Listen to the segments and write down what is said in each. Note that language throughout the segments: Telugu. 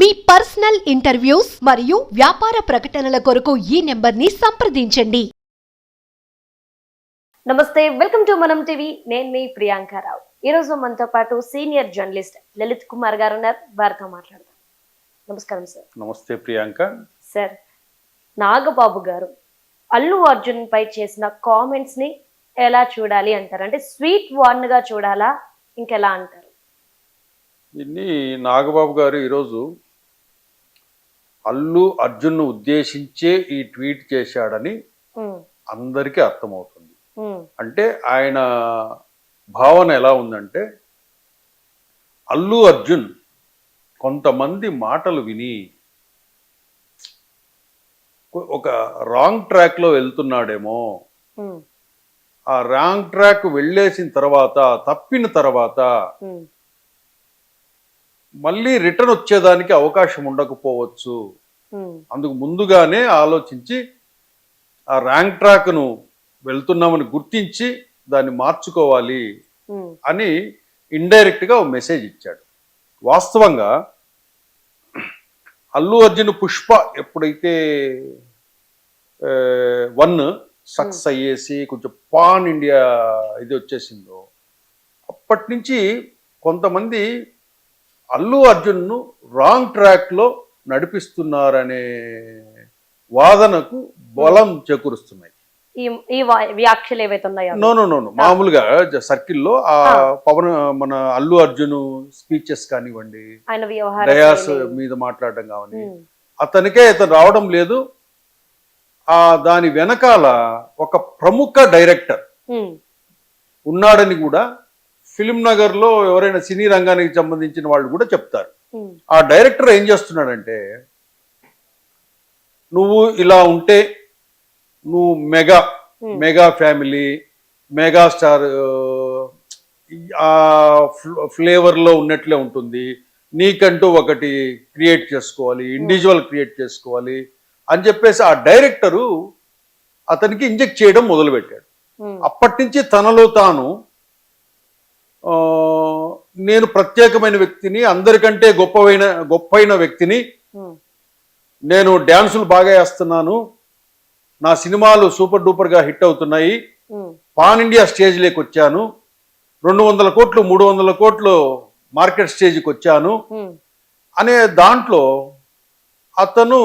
మీ పర్సనల్ ఇంటర్వ్యూస్ మరియు వ్యాపార ప్రకటనల కొరకు ఈ నెంబర్ని సంప్రదించండి. నమస్తే వెల్కమ్ టు మనం టీవీ. నేను మీ ప్రియాంక రావు. ఈ రోజు మనతో పాటు సీనియర్ జర్నలిస్ట్ లలిత్ కుమార్ గారు ఉన్నారు. వారితో మాట్లాడదాం. నమస్కారం సార్. నమస్తే ప్రియాంక. సార్ నాగబాబు గారు అల్లు అర్జున్ పై చేసిన కామెంట్స్ని ఎలా చూడాలి అంటారు? అంటే స్వీట్ వార్న్గా చూడాలా? ఇంకెలా అంటారు? దీన్ని నాగబాబు గారు ఈరోజు అల్లు అర్జున్ను ఉద్దేశించే ఈ ట్వీట్ చేశాడని అందరికీ అర్థమవుతుంది. అంటే ఆయన భావన ఎలా ఉందంటే అల్లు అర్జున్ కొంతమంది మాటలు విని ఒక రాంగ్ ట్రాక్లో వెళ్తున్నాడేమో. ఆ రాంగ్ ట్రాక్ వెళ్ళేసిన తర్వాత తప్పిన తర్వాత మళ్ళీ రిటర్న్ వచ్చేదానికి అవకాశం ఉండకపోవచ్చు. అందుకు ముందుగానే ఆలోచించి ఆ ర్యాంక్ ట్రాక్ను వెళ్తున్నామని గుర్తించి దాన్ని మార్చుకోవాలి అని ఇండైరెక్ట్గా ఒక మెసేజ్ ఇచ్చాడు. వాస్తవంగా అల్లు అర్జున్ పుష్ప ఎప్పుడైతే వన్ సక్సెస్ అయ్యేసి కొంచెం పాన్ ఇండియా ఇది వచ్చేసిందో అప్పటి నుంచి కొంతమంది అల్లు అర్జున్ను రాంగ్ ట్రాక్లో నడిపిస్తున్నారనే వాదనకు బలం చేకూరుస్తున్నాయి. ఈ వ్యాఖ్యలు ఏవైతే ఉన్నాయో నో నో నో నో. మామూలుగా సర్కిల్లో ఆ పవన్ మన అల్లు అర్జున్ స్పీచెస్ కానివ్వండి ఆయన డయాస్. మీద మాట్లాడడం కావని అతనికే ఇతను రావడం లేదు. ఆ దాని వెనకాల ఒక ప్రముఖ డైరెక్టర్ ఉన్నాడని కూడా ఫిలిం నగర్లో ఎవరైనా సినీ రంగానికి సంబంధించిన వాళ్ళు కూడా చెప్తారు. ఆ డైరెక్టర్ ఏం చేస్తున్నాడంటే నువ్వు ఇలా ఉంటే నువ్వు mega. Mega family mega star ఆ ఫ్లేవర్లో ఉన్నట్లే ఉంటుంది. నీకంటూ ఒకటి క్రియేట్ చేసుకోవాలి ఇండివిజువల్ క్రియేట్ చేసుకోవాలి అని చెప్పేసి ఆ డైరెక్టరు అతనికి ఇంజెక్ట్ చేయడం మొదలుపెట్టాడు. అప్పటి నుంచి తనలో తాను నేను ప్రత్యేకమైన వ్యక్తిని అందరికంటే గొప్పవైన గొప్పైన వ్యక్తిని నేను డ్యాన్సులు బాగా వేస్తున్నాను. నా సినిమాలు సూపర్ డూపర్గా హిట్ అవుతున్నాయి. పాన్ ఇండియా స్టేజ్లోకి వచ్చాను. రెండు వందల కోట్లు మూడు వందల కోట్లు మార్కెట్ స్టేజ్కి వచ్చాను. అనే దాంట్లో అతను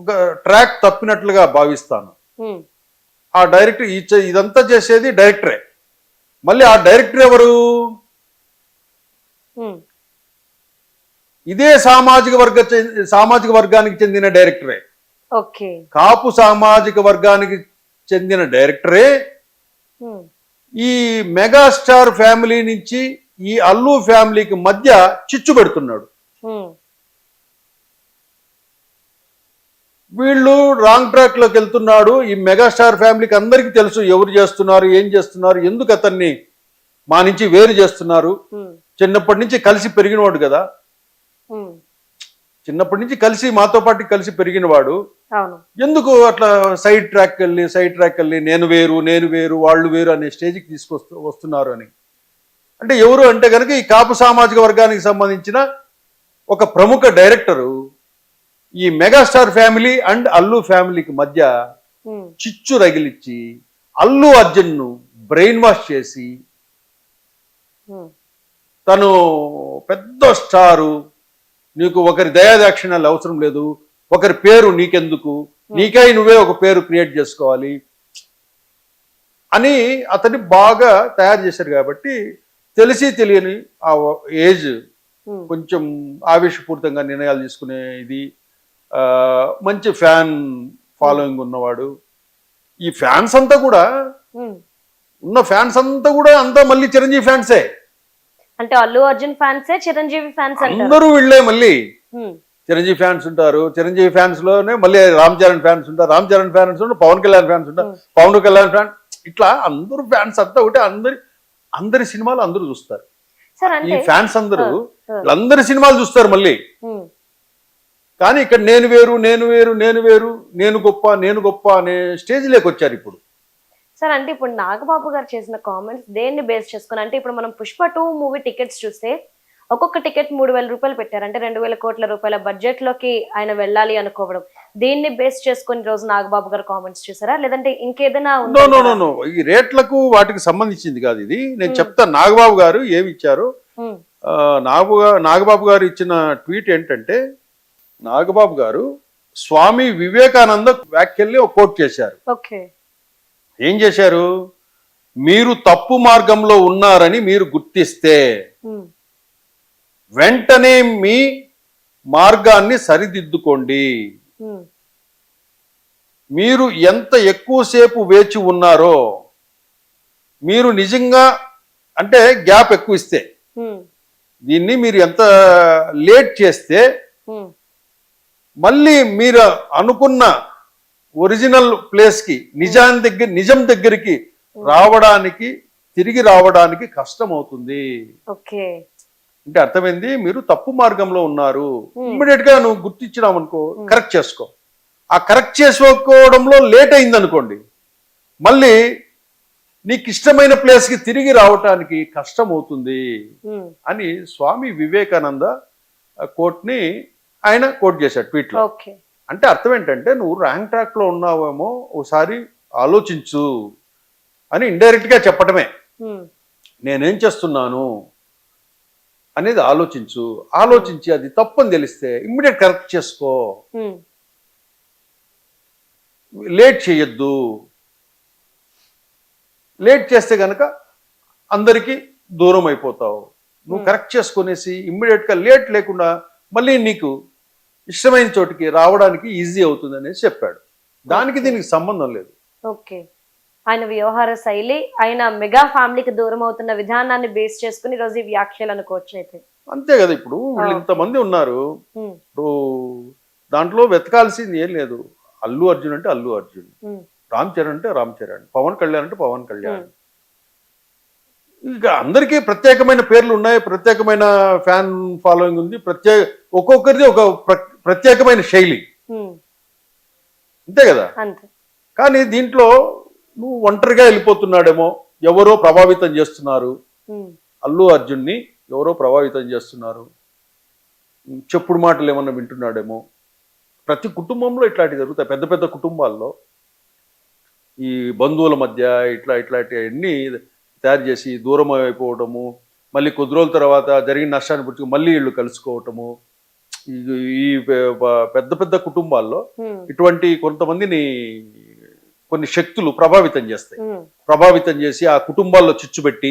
ఒక ట్రాక్ తప్పినట్లుగా భావిస్తాను. ఆ డైరెక్టర్ ఇదంతా చేసేది డైరెక్టరే. మళ్ళీ ఆ డైరెక్టర్ ఎవరు? ఇదే సామాజిక వర్గ సామాజిక వర్గానికి చెందిన డైరెక్టరే. కాపు సామాజిక వర్గానికి చెందిన డైరెక్టరే. ఈ మెగాస్టార్ ఫ్యామిలీ నుంచి ఈ అల్లు ఫ్యామిలీకి మధ్య చిచ్చు పెడుతున్నాడు. వీళ్ళు రాంగ్ ట్రాక్లోకి వెళ్తున్నాడు. ఈ మెగాస్టార్ ఫ్యామిలీకి అందరికీ తెలుసు ఎవరు చేస్తున్నారు ఏం చేస్తున్నారు ఎందుకు అతన్ని మా నుంచి వేరు చేస్తున్నారు. చిన్నప్పటి నుంచి కలిసి పెరిగినవాడు కదా. చిన్నప్పటి నుంచి కలిసి మాతో పాటు కలిసి పెరిగినవాడు. ఎందుకు అట్లా సైడ్ ట్రాక్ వెళ్ళి సైడ్ ట్రాక్ వెళ్ళి నేను వేరు నేను వేరు వాళ్ళు వేరు అనే స్టేజ్కి తీసుకొస్తూ వస్తున్నారు అని. అంటే ఎవరు అంటే కనుక ఈ కాపు సామాజిక వర్గానికి సంబంధించిన ఒక ప్రముఖ డైరెక్టరు ఈ మెగాస్టార్ ఫ్యామిలీ అండ్ అల్లు ఫ్యామిలీకి మధ్య చిచ్చు రగిలిచ్చి అల్లు అర్జున్ను బ్రెయిన్ వాష్ చేసి తను పెద్ద స్టారు. నీకు ఒకరి దయాదాక్షిణ్యాలు అవసరం లేదు. ఒకరి పేరు నీకెందుకు? నీకై నువ్వే ఒక పేరు క్రియేట్ చేసుకోవాలి. అని అతన్ని బాగా తయారు చేశారు కాబట్టి తెలిసి తెలియని ఆ ఏజ్ కొంచెం ఆవేశపూరితంగా నిర్ణయాలు తీసుకునే ఇది మంచి ఫ్యాన్ ఫాలోయింగ్ ఉన్నవాడు. ఈ ఫ్యాన్స్ అంతా కూడా. ఉన్న ఫ్యాన్స్ అంతా కూడా అంతా మళ్ళీ చిరంజీవి ఫ్యాన్సే. అంటే అల్లు అర్జున్ ఫ్యాన్సే చిరంజీవి ఫ్యాన్స్ అందరూ వీళ్ళే మళ్ళీ. చిరంజీవి ఫ్యాన్స్ ఉంటారు. చిరంజీవి ఫ్యాన్స్లోనే మళ్ళీ రామ్ చరణ్ ఫ్యాన్స్ ఉంటారు. రామ్ చరణ్ ఫ్యాన్స్ ఉంటారు పవన్ కళ్యాణ్ ఫ్యాన్స్ ఉంటారు. పవన్ కళ్యాణ్ ఫ్యాన్ ఇట్లా అందరూ ఫ్యాన్స్ అంతా ఒకటే అందరి అందరి సినిమాలు అందరూ చూస్తారు. సార్ ఈ ఫ్యాన్స్ అందరూ. అందరి సినిమాలు చూస్తారు మళ్ళీ. కానీ ఇక్కడ నేను వేరు నేను వేరు నేను వేరు నేను గొప్ప నేను గొప్ప అనే స్టేజ్లోకి వచ్చారు ఇప్పుడు. సార్ అంటే ఇప్పుడు నాగబాబు గారు చేసిన కామెంట్స్ దేన్ని బేస్ చేసుకుని అంటే ఇప్పుడు మనం పుష్ప టూ మూవీ టికెట్స్ చూస్తే ఒక్కొక్క టికెట్ మూడు వేల రూపాయలు పెట్టారు. అంటే రెండు వేల కోట్ల రూపాయల బడ్జెట్లోకి ఆయన వెళ్ళాలి అనుకోవడం. దీన్ని బేస్ చేసుకొని రోజు నాగబాబు గారు కామెంట్స్ చూసారా? లేదంటే ఇంకేదైనా ఈ రేట్లకు వాటికి సంబంధించింది కాదు ఇది. నేను Hmm. చెప్తా నాగబాబు గారు ఏమి ఇచ్చారు? నాగబాబు గా- నాగబాబు గారు ఇచ్చిన ట్వీట్ ఏంటంటే నాగబాబు గారు స్వామి వివేకానంద వ్యాఖ్యల్ని ఒక కోట్ చేశారు. ఏం చేశారు? మీరు తప్పు మార్గంలో ఉన్నారని మీరు గుర్తిస్తే వెంటనే మీ మార్గాన్ని సరిదిద్దుకోండి. మీరు ఎంత ఎక్కువసేపు వేచి ఉన్నారో మీరు నిజంగా అంటే గ్యాప్ ఎక్కువ ఇస్తే దీన్ని మీరు ఎంత లేట్ చేస్తే మళ్ళీ మీరు అనుకున్న ఒరిజినల్ ప్లేస్కి నిజాం దగ్గర నిజం దగ్గరికి రావడానికి తిరిగి రావడానికి కష్టం అవుతుంది అంటే అర్థమైంది? మీరు తప్పు మార్గంలో ఉన్నారు. ఇమ్మీడియట్గా నువ్వు గుర్తించినావు అనుకో. కరెక్ట్ చేసుకో. ఆ కరెక్ట్ చేసుకోవడంలో లేట్ అయింది అనుకోండి మళ్ళీ నీకు ఇష్టమైన ప్లేస్కి తిరిగి రావటానికి కష్టం అవుతుంది అని స్వామి వివేకానంద కోట్ని ఆయన కోట్ చేశాడు ట్వీట్లో ఓకే. అంటే అర్థం ఏంటంటే నువ్వు ర్యాంక్ ట్రాక్లో ఉన్నావేమో ఒకసారి ఆలోచించు అని ఇండైరెక్ట్గా చెప్పటమే నేనేం చేస్తున్నాను అనేది ఆలోచించు. ఆలోచించి అది తప్పని తెలిస్తే ఇమ్మీడియట్ కరెక్ట్ చేసుకో. లేట్ చేయొద్దు. లేట్ చేస్తే గనక అందరికీ దూరం అయిపోతావు. నువ్వు. కరెక్ట్ చేసుకునేసి ఇమ్మీడియట్గా లేట్ లేకుండా మళ్ళీ నీకు ఇష్టమైన చోటికి రావడానికి ఈజీ అవుతుంది అనేసి చెప్పాడు. దానికి దీనికి సంబంధం లేదు. ఓకే. ఆయన వ్యవహార శైలి ఆయన మెగా ఫ్యామిలీకి దూరం అవుతున్న విధానాన్ని బేస్ చేసుకుని ఈ రోజు ఈ వ్యాఖ్యలు అనుకోవచ్చు అయితే. అంతే కదా ఇప్పుడు. వీళ్ళు. ఇంతమంది ఉన్నారు. ఇప్పుడు దాంట్లో వెతకాల్సింది ఏం లేదు. అల్లు అర్జున్ అంటే అల్లు అర్జున్. రామ్ చరణ్ అంటే రామ్ చరణ్. పవన్ కళ్యాణ్ అంటే పవన్ కళ్యాణ్. ఇక అందరికీ ప్రత్యేకమైన పేర్లు ఉన్నాయి ప్రత్యేకమైన ఫ్యాన్ ఫాలోయింగ్ ఉంది ప్రత్యేక ఒక్కొక్కరిది ఒక ప్ర- ప్రత్యేకమైన శైలి. అంతే కదా? కానీ దీంట్లో నువ్వు ఒంటరిగా వెళ్ళిపోతున్నాడేమో ఎవరో ప్రభావితం చేస్తున్నారు. అల్లు అర్జున్ని ఎవరో ప్రభావితం చేస్తున్నారు. చెప్పుడు మాటలు ఏమన్నా వింటున్నాడేమో. ప్రతి కుటుంబంలో ఇట్లాంటివి జరుగుతాయి. పెద్ద పెద్ద కుటుంబాల్లో ఈ బంధువుల మధ్య ఇట్లా ఇట్లాంటివన్నీ తయారు చేసి దూరం అయిపోవటము మళ్ళీ కొద్ది రోజుల తర్వాత జరిగిన నష్టాన్ని పుచ్చుకు మళ్ళీ వీళ్ళు కలుసుకోవటము. ఈ- పెద్ద పెద్ద కుటుంబాల్లో ఇటువంటి కొంతమందిని కొన్ని శక్తులు ప్రభావితం చేస్తాయి. ప్రభావితం చేసి ఆ కుటుంబాల్లో చిచ్చుపెట్టి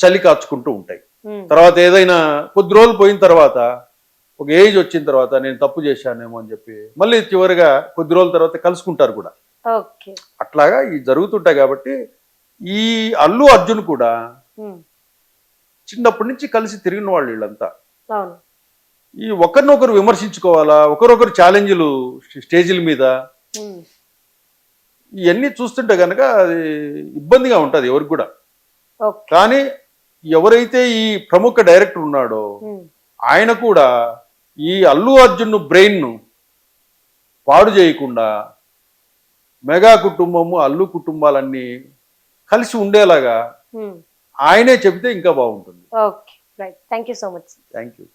చలి కాచుకుంటూ ఉంటాయి. తర్వాత ఏదైనా కొద్ది రోజులు పోయిన తర్వాత ఒక ఏజ్ వచ్చిన తర్వాత నేను తప్పు చేశానేమో అని చెప్పి మళ్ళీ చివరిగా కొద్ది రోజుల తర్వాత కలుసుకుంటారు కూడా. అట్లాగా ఈ జరుగుతుంటాయి కాబట్టి ఈ అల్లు అర్జున్ కూడా చిన్నప్పటి నుంచి కలిసి తిరిగిన వాళ్ళు వీళ్ళంతా. ఈ ఒకరినొకరు విమర్శించుకోవాలా ఒకరొకరు ఛాలెంజ్లు స్టేజీల మీద ఇవన్నీ చూస్తుంటే కనుక అది ఇబ్బందిగా ఉంటుంది ఎవరికి కూడా. కానీ ఎవరైతే ఈ ప్రముఖ డైరెక్టర్ ఉన్నాడో ఆయన కూడా ఈ అల్లు అర్జున్ బ్రెయిన్ను పాడు చేయకుండా మెగా కుటుంబము అల్లు కుటుంబాలన్నీ కలిసి ఉండేలాగా ఉమ్, ఆయనే చెబితే ఇంకా బాగుంటుంది. Okay right thank you so much thank you